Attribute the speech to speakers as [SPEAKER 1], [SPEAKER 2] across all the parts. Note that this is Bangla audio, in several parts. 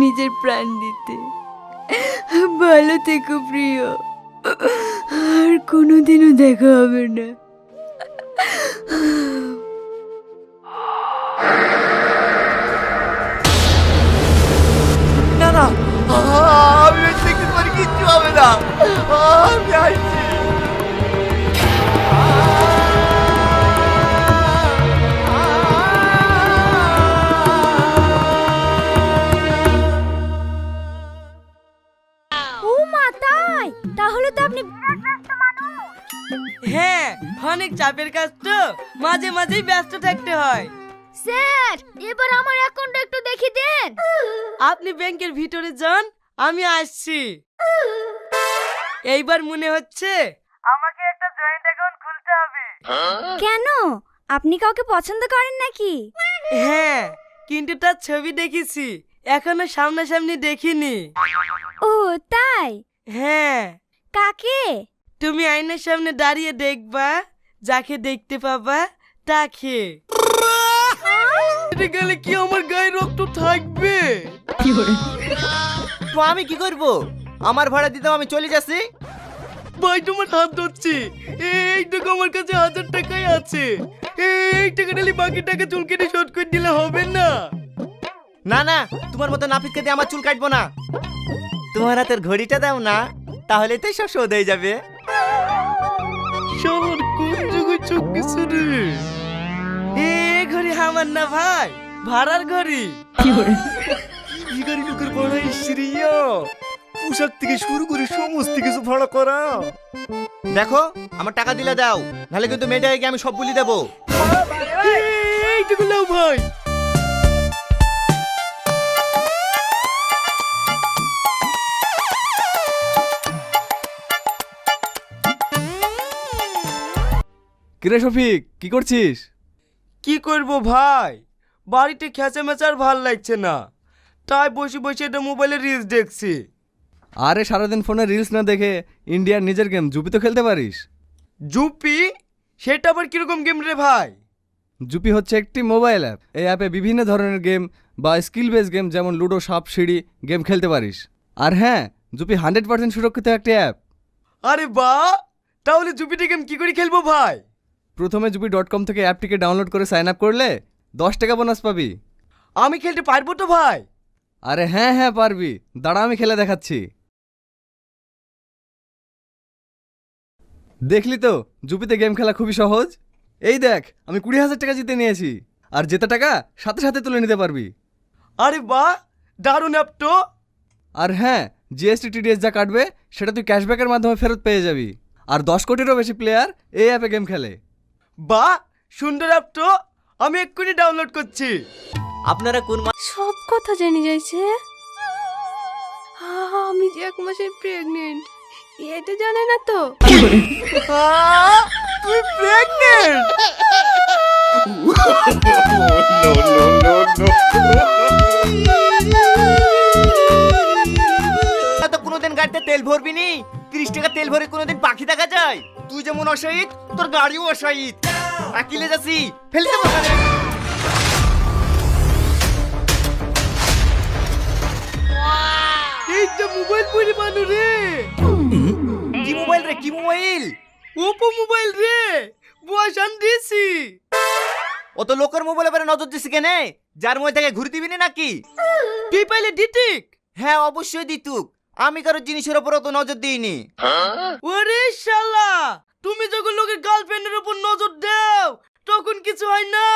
[SPEAKER 1] নিজের প্রাণ দিতে। ভালো থেকো প্রিয়। আর কোনোদিনও দেখা হবে না। তাই? তাহলে তো আপনি
[SPEAKER 2] হ্যাঁ অনেক চাপের কাজ তো। মাঝে মাঝেই ব্যস্ত থাকতে হয়।
[SPEAKER 1] স্যার এবার আমার অ্যাকাউন্টটা একটু দেখি দেন।
[SPEAKER 2] আপনি ব্যাংকের ভিতরে যান আমি আসছি। এইবার মনে হচ্ছে আমাকে একটা জয়েন্ট অ্যাকাউন্ট খুলতে হবে।
[SPEAKER 1] কেন? আপনি কাউকে পছন্দ করেন নাকি?
[SPEAKER 2] হ্যাঁ কিন্তু তার ছবি দেখেছি এখনও সামনাসামনি দেখিনি।
[SPEAKER 1] ও তাই?
[SPEAKER 2] হ্যাঁ।
[SPEAKER 1] কাকে?
[SPEAKER 2] তুমি আয়নার সামনে দাঁড়িয়ে দেখবা যাকে দেখতে পাবা তাকে। এটা গেলে কি আমার গায়ে রক্ত থাকবে?
[SPEAKER 3] তো আমি কি করব? আমার ভাড়া দিতাম আমি চলে যাচ্ছি?
[SPEAKER 2] ভাই তোমার হাত ধরছি। এই টাকা আমার কাছে হাজার টাকাই আছে। এই টাকা নিলে বাকি টাকা চুল কেটে শোধ করে দিলে হবে না।
[SPEAKER 3] না না তোমার মতো নাপিতকে দিয়ে আমার চুল কাটবো না। তোমার হাতের ঘড়িটা দাও না তাহলে তো সব শোধ হয়ে যাবে।
[SPEAKER 2] কোন যুগে এ ঘড়ি আমার না ভাই ভাড়ার ঘড়ি।
[SPEAKER 3] লোকের শ্রিয়া? পোশাক থেকে শুরু করে সমস্ত কিছু ভাড়া করা দেখো আমার টাকা দিলে দাও নাহলে কিন্তু মেয়েটাকে আমি সব বলি দেবো।
[SPEAKER 2] এইটুকু নাও ভাই।
[SPEAKER 4] কিরে শফিক কি করছিস?
[SPEAKER 2] কি করব ভাই? বাড়িতে খেঁচে মেচার ভালো লাগছে না। তাই বসে বসে এটা মোবাইলে রিলস দেখছি।
[SPEAKER 4] আরে সারাদিন ফোনে রিলস না দেখে ইন্ডিয়ার নিজের গেম জুপি তো খেলতে পারিস?
[SPEAKER 2] জুপি? সেটা আবার কীরকম গেম রে ভাই?
[SPEAKER 4] জুপি হচ্ছে একটি মোবাইল অ্যাপ এই অ্যাপে বিভিন্ন ধরনের গেম বা স্কিল বেস গেম যেমন লুডো সাপ সিঁড়ি গেম খেলতে পারিস। আর হ্যাঁ জুপি হান্ড্রেড পার্সেন্ট সুরক্ষিত একটি অ্যাপ
[SPEAKER 2] আরে বা! তাহলে জুপিটা গেম কি করে খেলব ভাই?
[SPEAKER 4] প্রথমে জুপি ডট কম থেকে অ্যাপটিকে ডাউনলোড করে সাইন আপ করলে দশ টাকা বোনাস পাবি।
[SPEAKER 2] আমি খেলতে পারব তো ভাই?
[SPEAKER 4] আরে হ্যাঁ হ্যাঁ পারবি। দাঁড়া আমি খেলে দেখাচ্ছি। দেখলি তো জুপিতে গেম খেলা খুবই সহজ। এই দেখ আমি কুড়ি হাজার টাকা জিতে নিয়েছি। আর জেতা টাকা সাথে সাথে তুলে নিতে পারবি।
[SPEAKER 2] আরে বা দারুণ অ্যাপ তো।
[SPEAKER 4] আর হ্যাঁ জিএসটি টিডিএস যা কাটবে সেটা তুই ক্যাশব্যাকের মাধ্যমে ফেরত পেয়ে যাবি। আর দশ কোটিরও বেশি প্লেয়ার এই অ্যাপে গেম খেলে।
[SPEAKER 2] বা সুন্দর অ্যাপ তো আমি এক্ষুনি ডাউনলোড করছি।
[SPEAKER 3] আপনারা কোন
[SPEAKER 1] সব কথা জেনে যাইছে? আমি যে এক মাসের প্রেগনেন্ট এটা জানে না তো।
[SPEAKER 2] তুই প্রেগনেন্ট
[SPEAKER 3] তো কোনোদিন গাড়িতে তেল ভরবি নি? তিরিশ টাকা তেল ভরে কোনোদিন পাখি দেখা যায়? তুই যেমন অসহিত তোর গাড়িও অসহিত আকিলে যাচ্ছি ফেলে দেবো
[SPEAKER 2] এইটা মোবাইল পরে বানু রে।
[SPEAKER 3] কি মোবাইল রে কি মোবাইল?
[SPEAKER 2] ওপো মোবাইল রে বয়স দিছি
[SPEAKER 3] অত লোকের মোবাইলে পরে নজর দিছি কেনে? যার মধ্যে থেকে ঘুরে দিবি না নাকি?
[SPEAKER 2] তুই পাইলে ডিটিক
[SPEAKER 3] হ্যাঁ অবশ্যই দিতুক। আমি কারও জিনিসের ওপর অত নজর দিইনি।
[SPEAKER 2] ওরে শালা তুমি যখন লোকের গার্লফ্রেন্ডের উপর নজর দাও, তখন কিছু হয় না।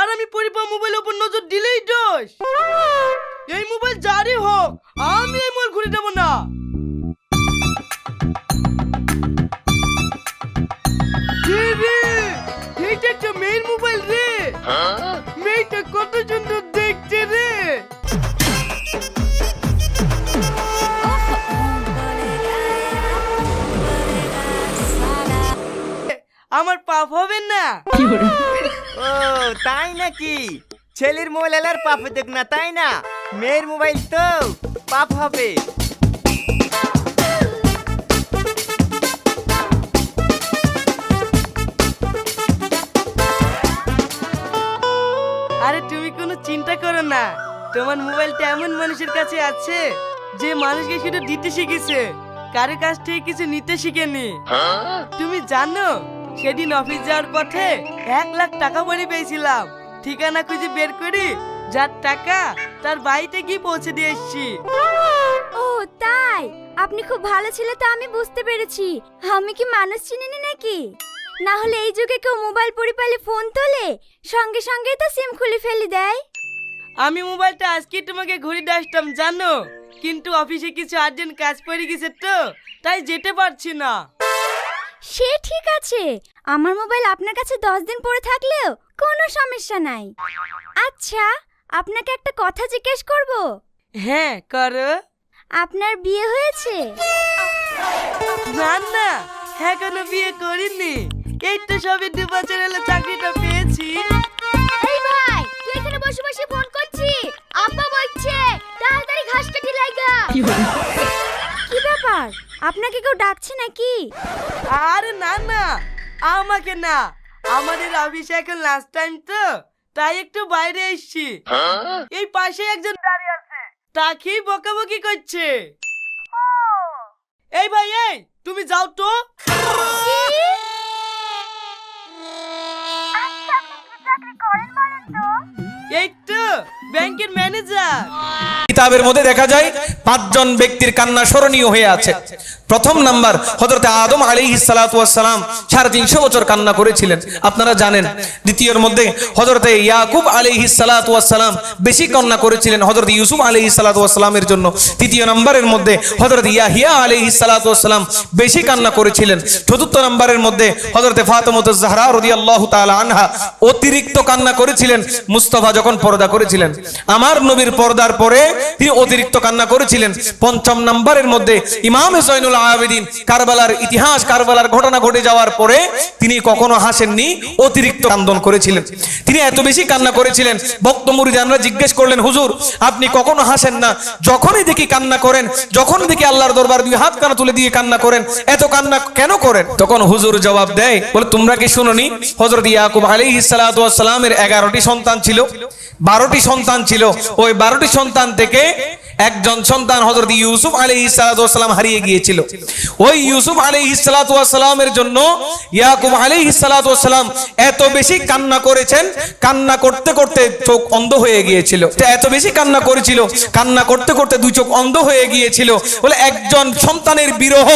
[SPEAKER 2] আর আমি পরিপা মোবাইলের উপর নজর দিলেই দোষ। এই মোবাইল যারই হোক, আমি এই মোবাইল ঘুরে দেবো না। আমার পাপ হবে না।
[SPEAKER 3] ও তাই নাকি? ছেলের মোবাইল এলার পাপ দেখ না তাই না? মেয়ের মোবাইল তো পাপ হবে।
[SPEAKER 2] আরে তুমি কোনো চিন্তা করো না। তোমার মোবাইলটা এমন মানুষের কাছে আছে যে মানুষকে শুধু দিতে শিখেছে। কারও কাছ থেকে কিছু নিতে শিখেনি। তুমি জানো সেদিন অফিস যাওয়ার পথে এক লাখ টাকা পরে পেয়েছিলাম। ঠিকানা খুঁজে বের করি যার টাকা তার বাড়িতে গিয়ে পৌঁছে দিয়ে এসছি।
[SPEAKER 5] ও তাই? আপনি খুব ভালো ছিল তো আমি বুঝতে পেরেছি। আমি কি মানুষ চিনিনি নাকি? না হলে এই যুগে কেউ মোবাইল পরিপালে ফোন তোলে সঙ্গে সঙ্গেই তো সিম খুলে ফেলে দেয়।
[SPEAKER 2] আমি মোবাইলটা আজকে তোমাকে ঘুরে আসতাম জানো? কিন্তু অফিসে কিছু আর্জেন্ট কাজ পড়ে গেছে তো তাই যেতে পারছি না।
[SPEAKER 5] সে ঠিক আছে। আমার মোবাইল আপনার কাছে দশ দিন পরে থাকলেও কোনো সমস্যা নাই। আচ্ছা আপনাকে একটা কথা জিজ্ঞেস করব?
[SPEAKER 2] হ্যাঁ করো।
[SPEAKER 5] আপনার বিয়ে হয়েছে?
[SPEAKER 2] না না এখনও বিয়ে করিনি। এই তো সবে দু বছর হলো চাকরিটা পেয়েছি।
[SPEAKER 5] এই ভাই তুই এখানে বসে বসে ফোন করছি আব্বা বলছে তাড়াতাড়ি ঘাসটা কি লাগা কি ব্যাপার? আপনাকে কেউ ডাকছে নাকি?
[SPEAKER 2] আরে না না আমাকে না। আমাদের অফিসে এখন লাস্ট টাইম তো তাই একটু বাইরে এসছি। এই পাশে একজন দাঁড়িয়ে আছে তাকেই বকাবকি করছে। এই ভাই এই তুমি যাও তো। এই তো ব্যাংকের ম্যানেজার
[SPEAKER 6] কিতাবের মধ্যে দেখা যায় পাঁচজন ব্যক্তির কান্না স্মরণীয় হয়ে আছে। প্রথম নাম্বার হজরত আদম আলী সালাম সাড়ে তিনশো বছর কান্না করেছিলেন। আপনারা জানেন, দ্বিতীয়র মধ্যে হজরতে ইয়াকুব আলী সালাম বেশি কান্না করেছিলেন হজরত ইউসুফ আলী সালামের জন্য। তৃতীয় নম্বরের মধ্যে হজরত ইয়াহিয়া আলী সালাম বেশি কান্না করেছিলেন। চতুর্থ নম্বরের মধ্যে হজরতে ফাতমত জাহরা রদি আল্লাহ আনহা অতিরিক্ত কান্না করেছিলেন, মুস্তফা যখন পর্দা করেছিলেন। আমার নবীর পর্দার পরে তিনি অতিরিক্ত কান্না করেছিলেন। পঞ্চম নম্বরের মধ্যে ইমাম জৈনুল আবেদিন কারবালার ইতিহাস, কারবালার ঘটনা ঘটে যাওয়ার পরে তিনি কখনো হাসেননি, অতিরিক্ত কান্দন করেছিলেন। তিনি এত বেশি কান্না করেছিলেন। ভক্ত মুরিদানরা জিজ্ঞেস করলেন, হুজুর, আপনি কখনো হাসেন না? যখনই দেখি কান্না করেন যখন দেখি আল্লাহর দরবার দুই হাত কানা তুলে দিয়ে কান্না করেন, এত কান্না কেন করেন? তখন হুজুর জবাব দেয়, বলে, তোমরা কি শুনোনি? হজরত ইয়াকুব ওয়াস সালামের এগারোটি সন্তান ছিল। বারোটি সন্তান ছিল। ওই বারোটি সন্তান থেকে একজন সন্তান হজরত ইউসুফ আলী সালাম হারিয়ে গিয়েছিল। ওই ইউসুফ আলী সালামের জন্য ইয়াকুব আলী সালাম এত বেশি কান্না করেছেন, কান্না করতে করতে চোখ অন্ধ হয়ে গিয়েছিল। এত বেশি কান্না করেছিল, কান্না করতে করতে দুই চোখ অন্ধ হয়ে গিয়েছিল। বলে একজন সন্তানের বিরহ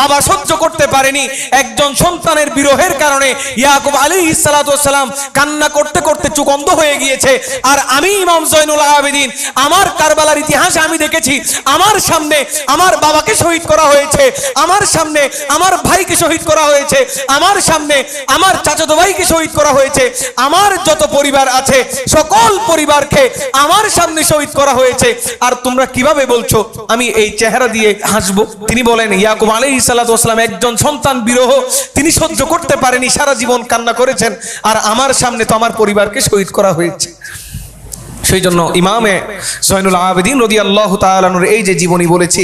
[SPEAKER 6] বাবা সহ্য করতে পারেনি, একজন সন্তানের বিরহের কারণে ইয়াকুব আলী সালাম কান্না করতে করতে চোখ অন্ধ হয়ে গিয়েছে। আর আমি ইমাম জয়নুল আবেদিন, আমার কারবালার ইতিহাসে আমি দেখেছি, আমার সামনে আমার বাবাকে শহীদ করা হয়েছে, আমার সামনে আমার ভাইকে শহীদ করা হয়েছে, আমার সামনে আমার চাচাতো ভাইকে শহীদ করা হয়েছে, আমার যত পরিবার আছে, সকল পরিবারকে আমার সামনে শহীদ করা হয়েছে। আর তোমরা কীভাবে বলছো, আমি এই চেহারা দিয়ে হাসবো? তিনি বলেন, ইয়াকুব আলাইহিস সালাতু ওয়াসসালাম একজন সন্তান বিরহ, তিনি সহ্য করতে পারেনি, সারা জীবন কান্না করেছেন, আর আমার সামনে তো আমার পরিবারকে শহীদ করা হয়েছে। সেই জন্য ইমামে জয়নুল আবেদিন রদি আল্লাহ তালানুর এই যে জীবনী বলেছি,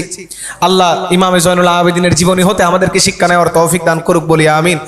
[SPEAKER 6] আল্লাহ ইমামে জয়নুল আবেদিনের জীবনী হতে আমাদেরকে শিক্ষা নেওয়ার তৌফিক দান করুক বলি, আমিন।